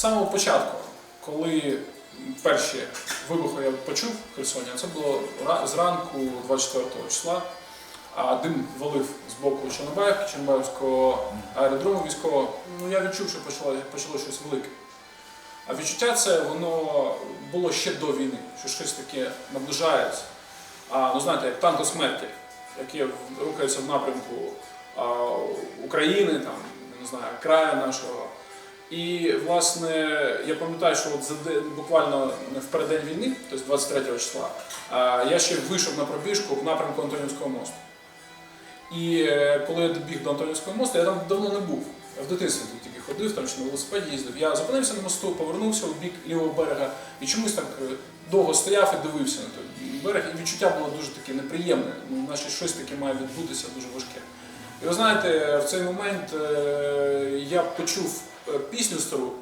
самого початку, коли перші вибухи я почув в Херсоні, це було зранку 24 числа, а дим валив з боку Чорнобаївки, Чорнобаївського аеродрому військового. Ну, я відчув, що почало, почало щось велике. А відчуття це воно було ще до війни, що щось таке наближається. А, ну знаєте, як танко смерті, яке рухається в напрямку а, України, там, не знаю, краю нашого. І, власне, я пам'ятаю, що от за де- буквально в переддень війни, тобто 23 числа, я ще вийшов на пробіжку в напрямку Антонівського мосту. І е, коли я добіг до Антонівського мосту, я там давно не був. В дитинстві тільки ходив, там ще на велосипеді їздив. Я зупинився на мосту, повернувся у бік лівого берега і чомусь так е, довго стояв і дивився на той берег. І відчуття було дуже таке неприємне. Ну, наче щось таке має відбутися дуже важке. І ви знаєте, в цей момент е, я почув пісню стару.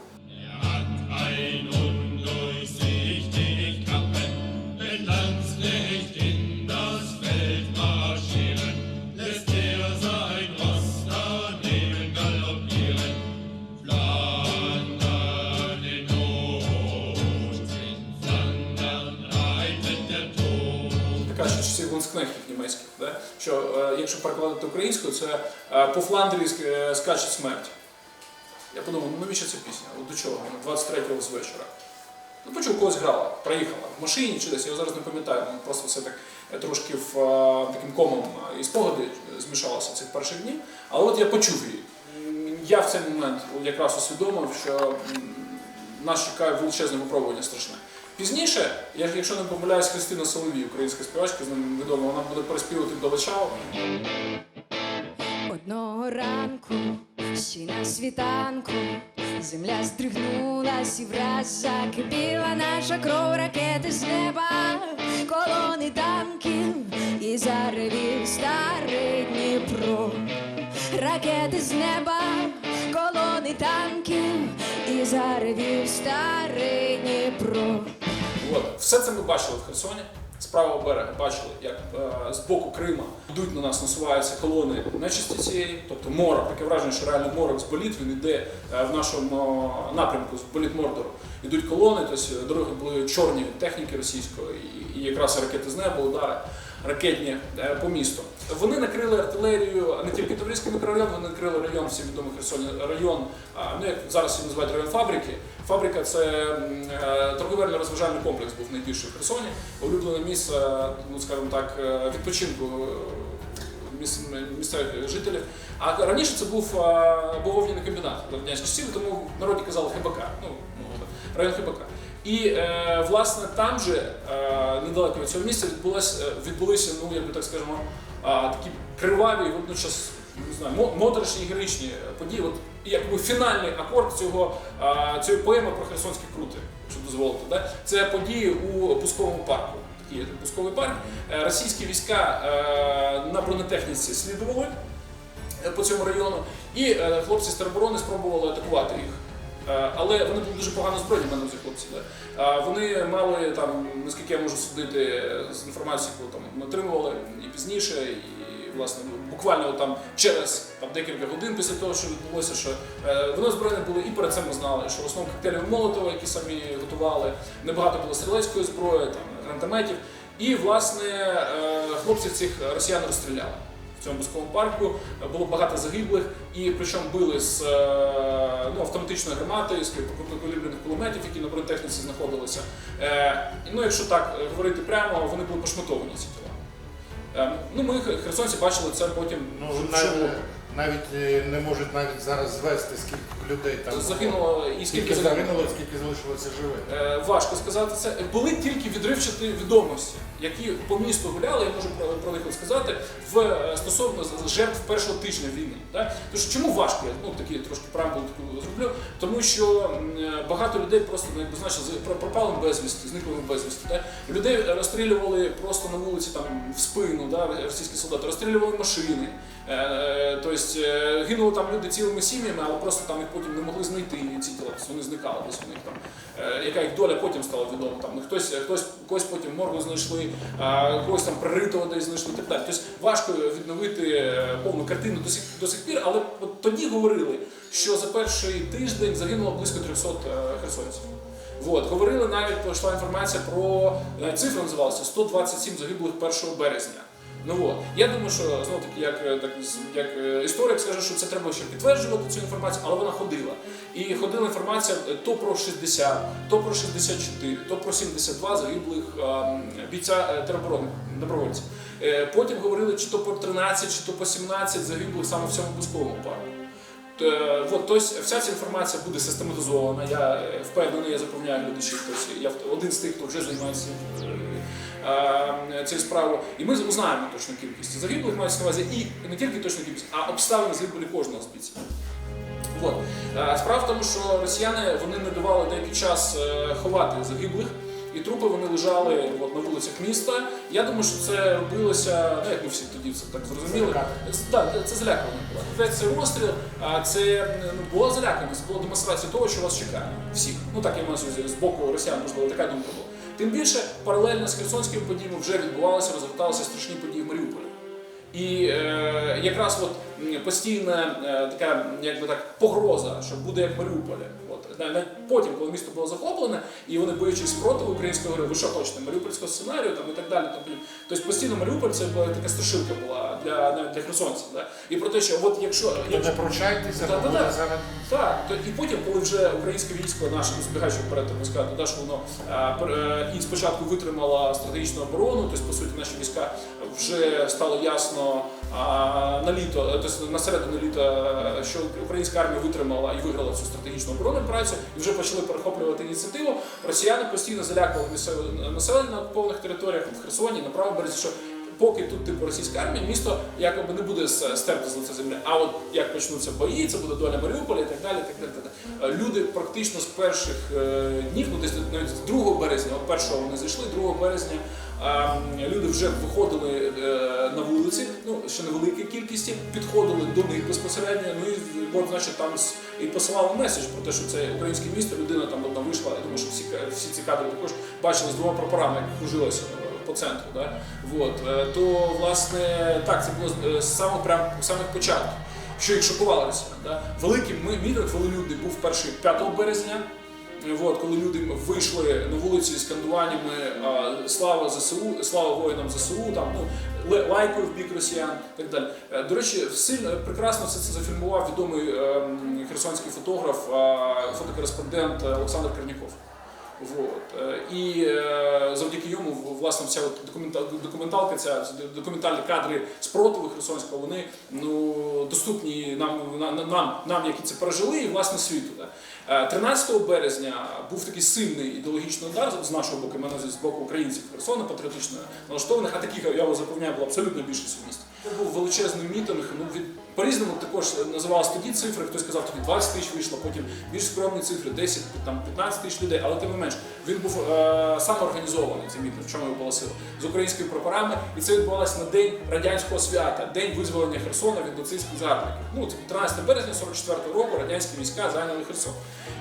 Er німецьких, да? що е, якщо перекладати українською, це е, по Фландрії ск- е, скаче смерть. Я подумав, ну навіщо ця пісня? От до чого вона 23-го з вечора. Ну, почув, когось грала, проїхала в машині чи десь, я зараз не пам'ятаю, просто все так е, трошки в е, таким комом е, і спогади змішалося цих перших днів. Але от я почув її. Я в цей момент якраз усвідомив, що нас чекає величезне випробування страшне. Пізніше, я- якщо не помиляюсь, Христина Соловій, українська співачка, з ним відома, вона буде переспівати до Лачао. Одного ранку, ще на світанку, земля здригнулась і враз закипіла наша кров ракети з неба, колони танків і заревів старий Дніпро. Ракети з неба, колони танків і заревів старий Дніпро. От. Все це ми бачили в Херсоні. З правого берега бачили, як е, з боку Крима йдуть на нас, насуваються колони нечисті цієї, тобто морок, таке враження, що реально морок з боліт, він йде е, в нашому напрямку з боліт Мордору. Йдуть колони, тобто дороги були чорні техніки російської, і, і якраз ракети з неба, удари ракетні е, по місту. Вони накрили артилерію не тільки Таврійський мікрорайон, вони накрили район, всім відомий Херсоні, район, ну як зараз її називають район фабрики. Фабрика це е, торговельно-розважальний комплекс був найбільший в Херсоні, улюблене місце, ну скажімо так, е, відпочинку е, місцевих жителів. А раніше це був бавовняний комбінат радянських часів, тому в народі казали ХБК, ну, район ХБК. І власне там же недалеко від цього місця відбулось, е, відбулися, ну як так скажемо, е, такі криваві, водночас не знаю, моторошні героїчні події. От якби фінальний акорд цього е, цієї поеми про херсонські крути, якщо дозволите. Да? Це події у пусковому парку. Такий пусковий парк. Е, Російські війська е, на бронетехніці слідували е, по цьому району, і е, хлопці з тероборони спробували атакувати їх. Е, Але вони були дуже погано збройні, мене ці хлопці. Да? Е, Вони мали там, наскільки я можу судити з інформації, яку там ми отримували і пізніше, і власне буквально там через там, декілька годин після того, що відбулося, що е, вони озброєні були і перед цим ми знали, що в основному коктейлі Молотова, які самі готували, небагато було стрілецької зброї, там гранатометів. І власне хлопців цих росіян розстріляли. В цьому пусковому парку було багато загиблих, і причому били з е, ну, автоматичної гармати, з крупнокаліберних кулеметів, які на бронетехніці знаходилися. Е, ну, якщо так е, говорити прямо, вони були пошматовані ці тіла. Е, ну, ми, херсонці, бачили це потім Ну. Навіть, е, не можуть навіть зараз звести, скільки людей там Загинуло і скільки скільки загинуло. загинуло, скільки залишилося живих. Е, важко сказати це. Були тільки відривчаті відомості, які по місту гуляли, я можу про, про них сказати, в е, стосовно з- жертв першого тижня війни. Да? Тож чому важко? Я ну, такі трошки преамбулу таку зроблю, тому що м, е, багато людей просто ну, якби, знаєш, з- пропали безвісти, зникли безвісти. Да? Людей розстрілювали просто на вулиці там в спину, да? російські солдати, розстрілювали машини. Е, е, Тобто е, гинули там люди цілими сім'ями, але просто там їх потім не могли знайти ці тіла, вони зникали десь у них там. Е, Яка їх доля потім стала відома. Там ну, хтось, хтось когось потім моргу знайшли, когось там приритого десь знайшли так далі. Тобто важко відновити е, повну картину до сих до сих пір, але тоді говорили, що за перший тиждень загинуло близько 300 е, херсонців. От, говорили навіть пішла інформація про навіть цифра називалася 127 загиблих 1 березня. Ну от я думаю, що знову таки, як, е, так як е, історик скаже, що це треба ще підтверджувати цю інформацію, але вона ходила. І ходила інформація е, то про 60, то про 64, то про 72 загиблих бійця тероборони добровольців. Потім говорили, чи то по 13, чи то по 17 загиблих саме в цьому пусковому парку. От, тобто вся ця інформація буде систематизована. Я впевнений, я запевняю глядачів. Тобто я один з тих, хто вже займається е, цією справою. І ми узнаємо точну кількість загиблих, мається на увазі, і не тільки точну кількість, а обставини загибелі кожного з бійців. От. Е, Справа в тому, що росіяни вони не давали деякий час е, ховати загиблих. І трупи вони лежали от, на вулицях міста. Я думаю, що це робилося, ну як ми всі тоді це так зрозуміли. Так, це залякування було. Це, розстріл, а це ну, була заляканість, це була демонстрація того, що вас чекає. Всіх. Ну так я маю з боку росіян, можливо, така думка була. Тим більше, паралельно з херсонськими подіями вже відбувалися, розгорталися страшні події в Маріуполі. І е, якраз от постійна е, така, якби так, погроза, що буде як в Маріуполі. Навіть потім, коли місто було захоплене, і вони боючись спротиву українського говорили, ви що хочете, маріупольського сценарію там і так далі. Тобто постійно Маріуполь це була така страшилка була для навіть для херсонців. Да? І про те, що от якщо, То якщо не прощайтеся, Та-та-та. зараз. так, то і потім, коли вже українське військо, наше збігаючи вперед, сказати, да, що воно е, пер- е, і спочатку витримало стратегічну оборону, тобто, по суті, наші війська вже стало ясно на літо, тобто на середину літа, що українська армія витримала і виграла цю стратегічну оборонну операцію, і вже почали перехоплювати ініціативу. Росіяни постійно залякували населення на повних територіях в Херсоні, на правому березі, що поки тут типу російська армія, місто якоби не буде стерти з лиця землі. А от як почнуться бої, це буде доля Маріуполя і так далі. Так далі, так далі. Е, Люди практично з перших е, днів, ну десь навіть з 2 березня, от першого вони зайшли, 2 березня. Люди вже виходили е, на вулиці, ну ще невеликій кількості, підходили до них безпосередньо. Ну і от, значить, там і посилали меседж про те, що це українське місто. Людина там одна вийшла. Я думаю, що всі всі ці кадри також бачили з двома прапорами, як кружилося е, по центру. Да? Вот. е, То, власне, так, це було з- з самого прям з самих початків. Що їх шокувало росіян. Да? Великий мітинг велолюдний був перший 5 березня. Е, От, коли люди вийшли на вулиці з скандуваннями слава ЗСУ, слава воїнам ЗСУ, там ну лайкою в бік росіян і так далі. Е, До речі, сильно прекрасно все це зафільмував відомий ем, херсонський фотограф, фотокореспондент е, Олександр Керніков. Вот. Е, І е, завдяки йому власне вся от документалка, ця документальні кадри спротиву Херсонського, вони ну, доступні нам, на- на- нам, нам, які це пережили, і власне світу. Да. Е, 13 березня був такий сильний ідеологічний удар з нашого боку, увазі, з боку українців Херсона, патріотично налаштованих, а таких, я вас запевняю, було абсолютно більшість в місті. Це був величезний мітинг. Ну від по-різному також називалися тоді цифри. Хтось сказав, тоді 20 тисяч вийшло, потім більш скромні цифри, 10, там 15 тисяч людей. Але тим не менш, він був е, самоорганізований цей мітинг, в чому його була сила з українськими прапорами, і це відбувалося на день радянського свята, день визволення Херсона від нацистських загарбників. Ну це 13 березня 44 року радянські війська зайняли Херсон.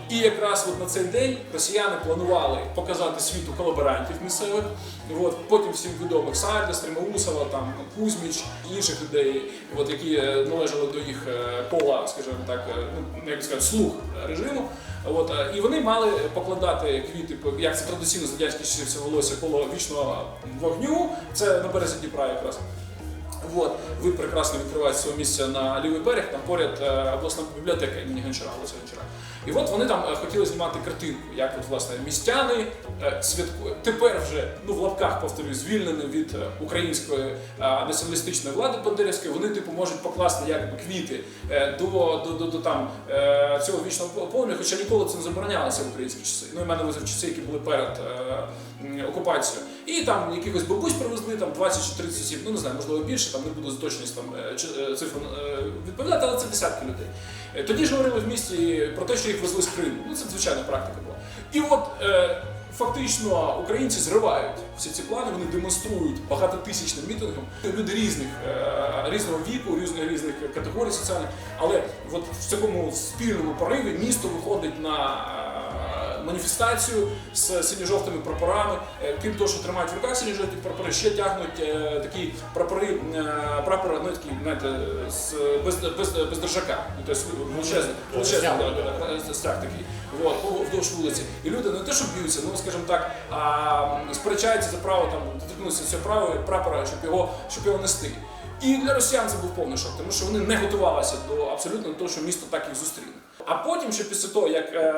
І якраз от на цей день росіяни планували показати світу колаборантів місцевих. От, потім всім відомих Сальда, Стримаусова, там Кузьміч інших людей, от, які е, належали до їх кола, пола, скажімо так, е, ну як сказати, слуг режиму. От, е, і вони мали покладати квіти, як це традиційно з радянських часів все волосся коло вічного вогню. Це на березі Дніпра якраз. Вот. Ви прекрасно відкриваєте свого місця на лівий берег, там поряд е, обласна бібліотека імені Гончара, Олеся Гончара. І от вони там е, хотіли знімати картинку, як от, власне містяни е, святкують. Тепер вже ну в лапках повторюю, звільнені від української націоналістичної влади Бандерівської, вони типу можуть покласти якби квіти до, до, до, до там цього вічного полум'я, хоча ніколи це не заборонялося в українські часи. Ну, і мене часи, які були перед окупацією. І там якихось бабусь привезли, там 20 чи 30 осіб, ну не знаю, можливо більше, там не буду з точність там е, е, цифр е, відповідати, але це десятки людей. Тоді ж говорили в місті про те, що їх везли з Криму. Ну це звичайна практика була. І от Фактично українці зривають всі ці плани, вони демонструють багатотисячним мітингом. Люди різних різного віку, різних різних категорій соціальних, але от в такому спільному пориві місто виходить на маніфестацію з синьо-жовтими прапорами. Е, Крім того, що тримають в руках синьо-жовті прапори, ще тягнуть е, такі прапори, е, прапори, ну такі, знаєте, з, без, без, без держака. Тобто величезний, величезний стяг такий. От, вздовж вулиці. І люди не те, що б'ються, ну скажімо так, а сперечаються за право там доторкнутися до цього права прапора, щоб його, щоб його нести. І для росіян це був повний шок, тому що вони не готувалися до абсолютно того, що місто так їх зустріне. А потім, ще після того, як е,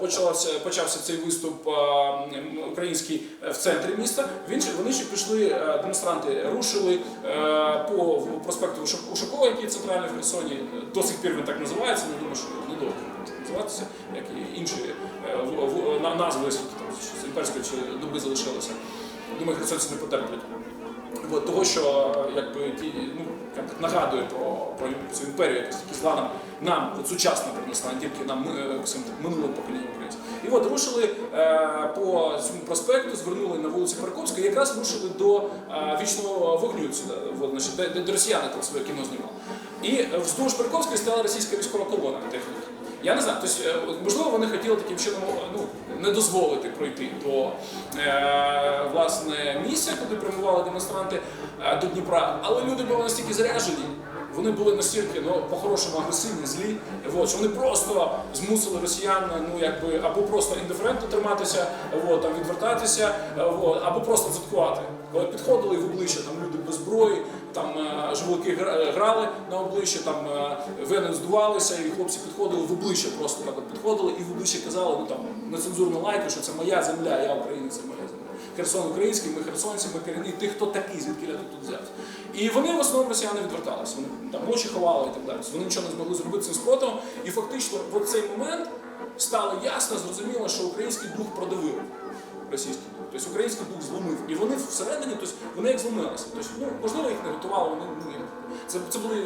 почався, почався цей виступ е, український е, в центрі міста, він вони ще пішли, демонстранти рушили по проспекту Ушак- Ушакова, який центральний в Херсоні. До сих пір він так називається, не думаю, що недовго називатися, як і інші назви, там з імперської чи доби залишилося. Думаю, херсонці не потерплять. От, того, що якби ті, ну, нагадує про, про цю імперію, такі зла нам, от, сучасно принесла, не тільки нам е, скажімо так, українців. І от рушили е, по цьому проспекту, звернули на вулицю Парковську і якраз рушили до е, вічного вогню сюди, де, де, де росіяни там своє кіно знімали. І е, вздовж Парковської стояла російська військова колона техніки. Я не знаю, тобто, е, можливо, вони хотіли таким чином ну, не дозволити пройти до е, власне місця, куди прямували демонстранти е, до Дніпра, але люди були настільки заряжені. Вони були настільки ну, по-хорошому агресивні, злі, от, що вони просто змусили росіян ну, якби, або просто індиферентно триматися, от, там, відвертатися, е, от, або просто заткувати. Коли підходили в обличчя там люди без зброї, там е, гра- грали на обличчя, там е, вени здувалися, і хлопці підходили в обличчя, просто так от підходили і в обличчя казали, ну там нецензурну лайку, що це моя земля, я українець, це моя земля. Херсон український, ми херсонці, ми корінні, ти хто такий, звідки я тут взявся. І вони в основному росіяни відверталися. Вони там очі ховали і так далі. Вони нічого не змогли зробити цим спротивом. І фактично в цей момент стало ясно, зрозуміло, що український дух продавив російський дух. Тобто український дух зломив. І вони всередині, тобто вони як зломилися. Тобто, ну, можливо, їх не готували, вони ну, це, це були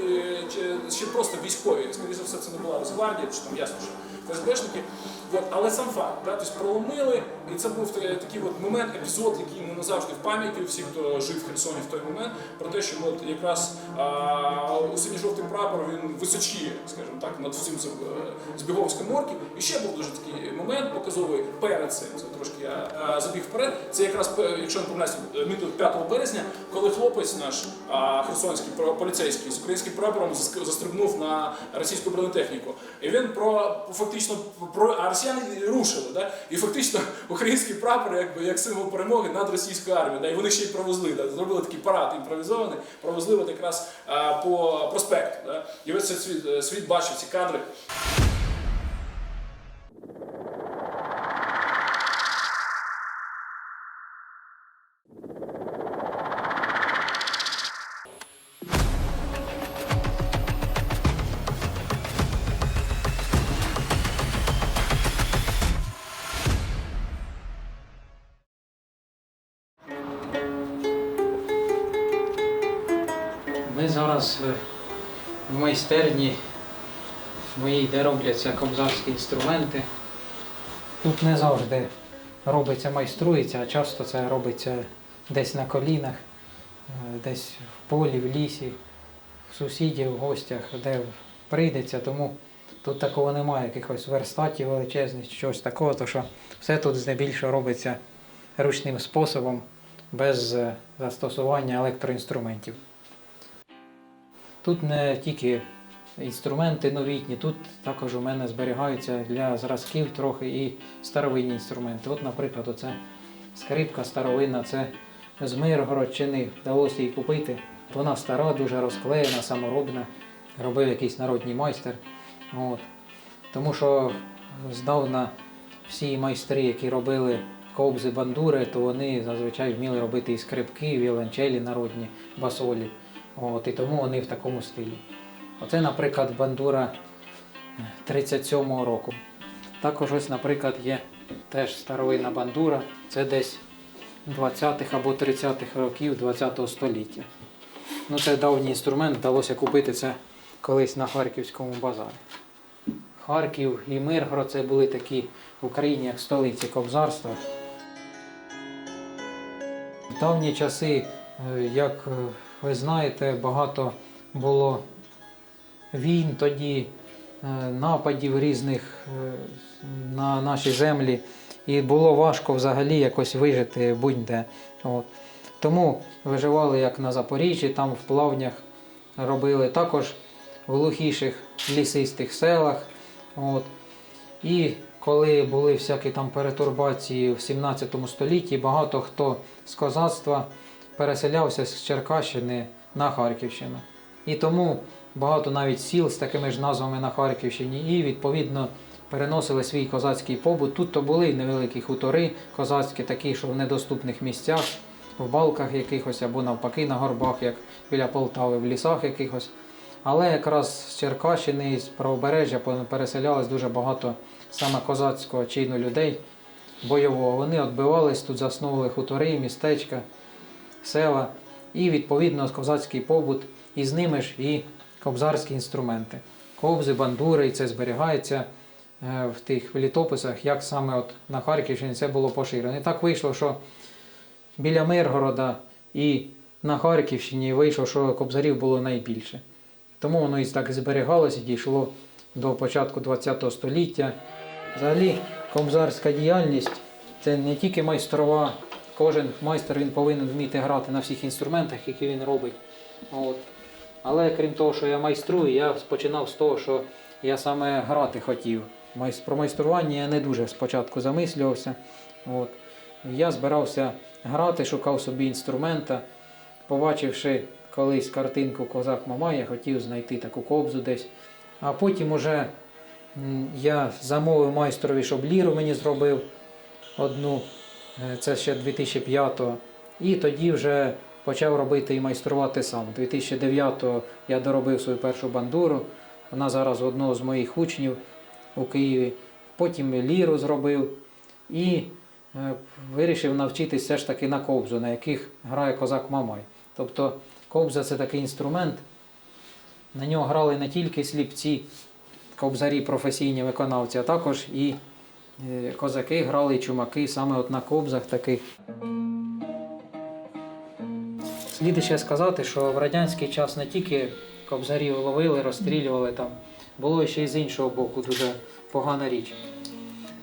е, ще просто військові. Скоріше все, це не була Росгвардія, чи там ясно, що ФСБшники. От, але сам факт, да, тобто проломили, і це був такий от момент, епізод, який не назавжди в пам'яті у всіх, хто жив в Херсоні в той момент, про те, що от якраз а, синьо-жовтий прапор він височіє, скажімо так, над всім цим е, збіговським морків. І ще був дуже такий момент показовий перед цим. Це трошки я а, забіг вперед. Це якраз якщо не помиляюсь, мітинг 5 березня, коли хлопець наш а, херсонський поліцейський з українським прапором застрибнув на російську бронетехніку. І він про фактично про а росіяни рушили. Да? І фактично український прапор якби як символ перемоги над російською армією. Да? І вони ще й провезли. Да? Зробили такий парад імпровізований, провезли якраз а, по проспекту. Да? І весь цей світ, е, світ бачив ці кадри. Е, в майстерні моїй, де робляться кобзарські інструменти. Тут не завжди робиться, майструється, а часто це робиться десь на колінах, е, десь в полі, в лісі, в сусідів, в гостях, де прийдеться. Тому тут такого немає, якихось верстатів величезних, чогось такого, то що все тут здебільшого робиться ручним способом, без е, застосування електроінструментів. Тут не тільки інструменти новітні, тут також у мене зберігаються для зразків трохи і старовинні інструменти. От, наприклад, оце скрипка старовинна, це з Миргородчини вдалося її купити. Вона стара, дуже розклеєна, саморобна, робив якийсь народний майстер. От. Тому що здавна всі майстри, які робили кобзи, бандури, то вони зазвичай вміли робити і скрипки, і віолончелі народні, басолі. От, і тому вони в такому стилі. Оце, наприклад, бандура 37-го року. Також ось, наприклад, є теж старовинна бандура. Це десь 20-х або 30-х років 20-го століття. Ну, це давній інструмент, вдалося купити це колись на Харківському базарі. Харків і Миргород це були такі в Україні як столиці кобзарства. В давні часи, е, як е, ви знаєте, багато було війн тоді, е, нападів різних е, на наші землі, і було важко взагалі якось вижити будь-де. От. Тому виживали як на Запоріжжі, там в плавнях робили, також в глухіших лісистих селах. От. І коли були всякі там перетурбації в 17 столітті, багато хто з козацтва переселявся з Черкащини на Харківщину. І тому багато навіть сіл з такими ж назвами на Харківщині, і відповідно переносили свій козацький побут. Тут то були невеликі хутори козацькі, такі, що в недоступних місцях, в балках якихось або навпаки на горбах, як біля Полтави, в лісах якихось. Але якраз з Черкащини, з правобережжя переселялось дуже багато саме козацького чину людей бойового. Вони відбивались, тут засновували хутори, містечка, села і відповідно козацький побут, і з ними ж і кобзарські інструменти. Кобзи, бандури, і це зберігається е, в тих літописах, як саме от на Харківщині це було поширено. І так вийшло, що біля Миргорода і на Харківщині вийшло, що кобзарів було найбільше. Тому воно і так зберігалося дійшло до початку ХХ століття. Взагалі, кобзарська діяльність це не тільки майстрова. Кожен майстер він повинен вміти грати на всіх інструментах, які він робить. От. Але крім того, що я майструю, я починав з того, що я саме грати хотів. Про майстрування я не дуже спочатку замислювався. От. Я збирався грати, шукав собі інструмента. Побачивши колись картинку Козак Мамай, я хотів знайти таку кобзу десь. А потім уже я замовив майстрові, щоб ліру мені зробив одну, це ще 2005-го. І тоді вже почав робити і майструвати сам. 2009-го я доробив свою першу бандуру. Вона зараз одного з моїх учнів у Києві. Потім ліру зробив і е, вирішив навчитись все ж таки на кобзу, на яких грає козак Мамай. Тобто кобза це такий інструмент. На нього грали не тільки сліпці, кобзарі, професійні виконавці, а також і е, козаки грали, чумаки саме от на кобзах таких. Слід ще сказати, що в радянський час не тільки кобзарів ловили, розстрілювали там, було ще й з іншого боку дуже погана річ.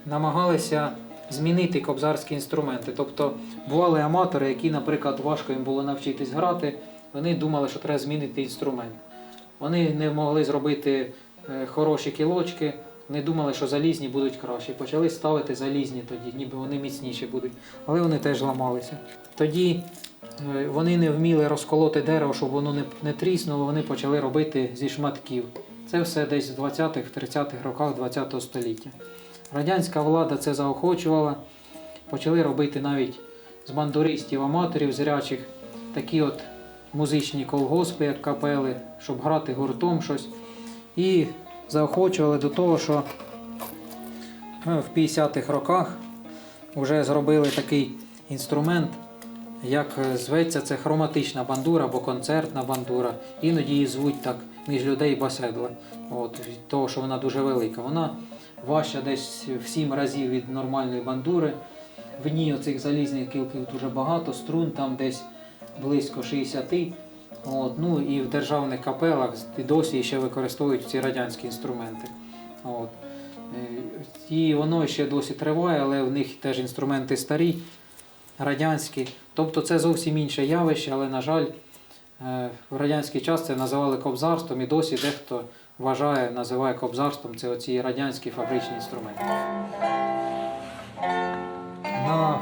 Намагалися змінити кобзарські інструменти. Тобто бували аматори, які, наприклад, важко їм було навчитись грати, вони думали, що треба змінити інструмент. Вони не могли зробити е, хороші кілочки, вони думали, що залізні будуть кращі. Почали ставити залізні тоді, ніби вони міцніші будуть. Але вони теж ламалися. Тоді е, вони не вміли розколоти дерево, щоб воно не, не тріснуло, вони почали робити зі шматків. Це все десь в 20-х, 30-х роках ХХ століття. Радянська влада це заохочувала, почали робити навіть з бандуристів, аматорів зрячих такі от музичні колгоспи, як капели, щоб грати гуртом щось. І заохочували до того, що е, в 50-х роках вже зробили такий інструмент, як е, зветься це хроматична бандура або концертна бандура. Іноді її звуть так між людей баседла. От, від того, що вона дуже велика. Вона важча десь в 7 разів від нормальної бандури. В ній оцих залізних кілків дуже багато, струн там десь близько 60. От, ну і в державних капелах досі ще використовують ці радянські інструменти. От. Е, І воно ще досі триває, але в них теж інструменти старі, радянські. Тобто це зовсім інше явище, але, на жаль, е, в радянський час це називали кобзарством і досі дехто вважає, називає кобзарством це оці радянські фабричні інструменти. На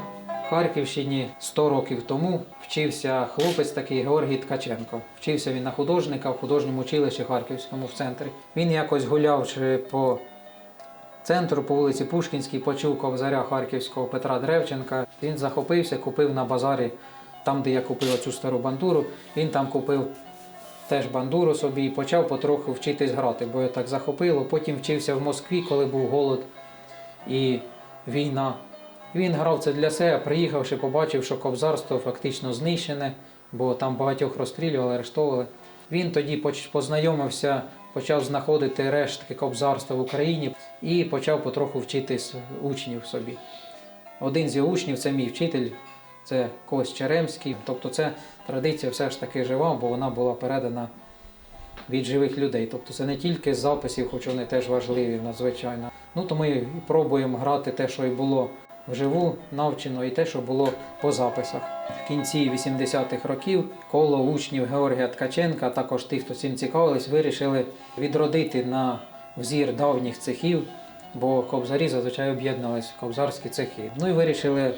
Харківщині 100 років тому вчився хлопець такий Георгій Ткаченко. Вчився він на художника в художньому училищі Харківському в центрі. Він якось гулявши по центру по вулиці Пушкінській, почув ковзаря харківського Петра Древченка. Він захопився, купив на базарі, там, де я купив цю стару бандуру. Він там купив теж бандуру собі і почав потроху вчитись грати, бо його так захопило. Потім вчився в Москві, коли був голод і війна. Він грав це для себе, приїхавши, побачив, що кобзарство фактично знищене, бо там багатьох розстрілювали, арештовували. Він тоді познайомився, почав знаходити рештки кобзарства в Україні і почав потроху вчитись учнів собі. Один з його учнів це мій вчитель це Кость Черемський. Тобто це традиція все ж таки жива, бо вона була передана від живих людей. Тобто це не тільки з записів, хоч вони теж важливі надзвичайно. Ну то ми пробуємо грати те, що і було вживу навчено, і те, що було по записах. В кінці 80-х років коло учнів Георгія Ткаченка, а також тих, хто цим цікавились, вирішили відродити на взір давніх цехів, бо кобзарі зазвичай об'єднувались в кобзарські цехи. Ну і вирішили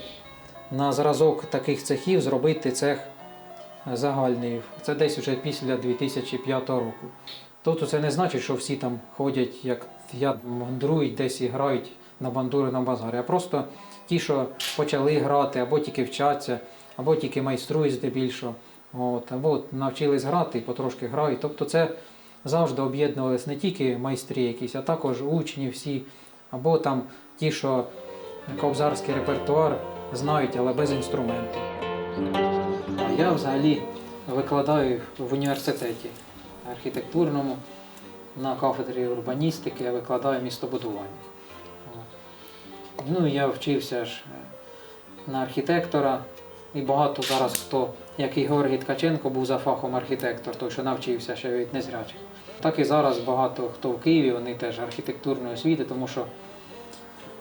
на зразок таких цехів зробити цех загальний. Це десь вже після 2005 року. Тобто це не значить, що всі там ходять, як я мандрують десь і грають на бандури на базарі, а просто ті, що почали грати, або тільки вчаться, або тільки майструють здебільшого, от, або навчились грати і потрошки грають. Тобто це завжди об'єднувалися не тільки майстрі якісь, а також учні всі, або там ті, що кобзарський репертуар знають, але без інструменту. Я взагалі викладаю в університеті архітектурному на кафедрі урбаністики, я викладаю містобудування. Ну, я вчився ж е, на архітектора, і багато зараз хто, як і Георгій Ткаченко, був за фахом архітектор, той, що навчився ще від незрячих. Так і зараз багато хто в Києві, вони теж архітектурної освіти, тому що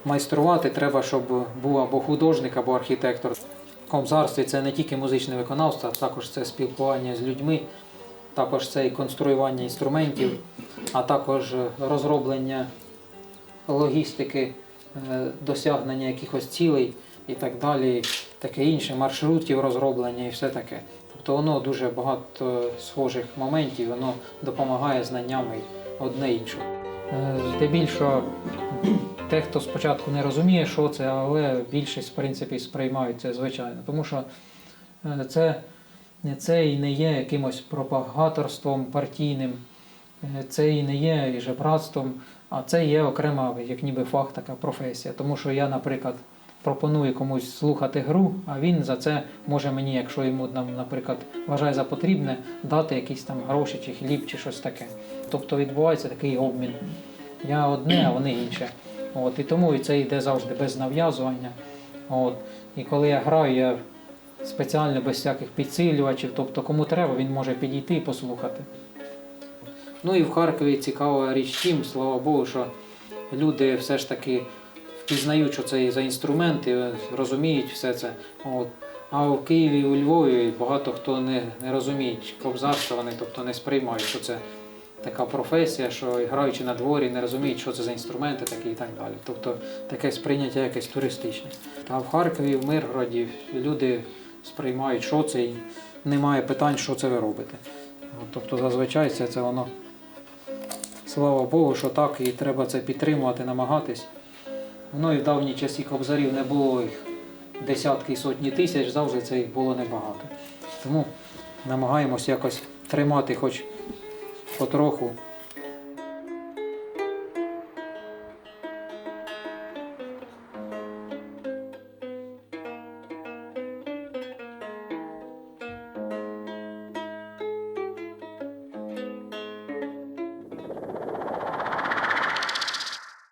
майструвати треба, щоб був або художник, або архітектор. В кобзарстві це не тільки музичне виконавство, а також це спілкування з людьми, також це і конструювання інструментів, а також розроблення логістики, е, досягнення якихось цілей і так далі, таке інше, маршрутів розроблення і все таке. Тобто воно дуже багато схожих моментів, воно допомагає знаннями одне іншому. Е, Здебільшого те, хто спочатку не розуміє, що це, але більшість в принципі сприймають це звичайно. Тому що е, це, це і не є якимось пропагаторством партійним, е, це і не є і жебратством, а це є окрема, як ніби фах, така професія. Тому що я, наприклад, пропоную комусь слухати гру, а він за це може мені, якщо йому наприклад, вважає за потрібне, дати якісь там гроші чи хліб, чи щось таке. Тобто відбувається такий обмін. Я одне, а вони інше. От, і тому це йде завжди без нав'язування. От. І коли я граю, я спеціально без всяких підсилювачів, тобто кому треба, він може підійти і послухати. Ну і в Харкові цікава річ тим, слава Богу, що люди все ж таки впізнають, що це за інструменти, розуміють все це. От. А в Києві, у Львові багато хто не, не розуміє кобзарства, вони тобто не сприймають, що це така професія, що граючи на дворі, не розуміють, що це за інструменти такі і так далі. Тобто таке сприйняття якесь туристичне. А в Харкові, в Миргороді люди сприймають, що це, і немає питань, що це ви робите. Тобто зазвичай це, це воно. Слава Богу, що так, і треба це підтримувати, намагатись. Воно і в давні часи кобзарів не було їх десятки і сотні тисяч, завжди це їх було небагато. Тому намагаємось якось тримати хоч потроху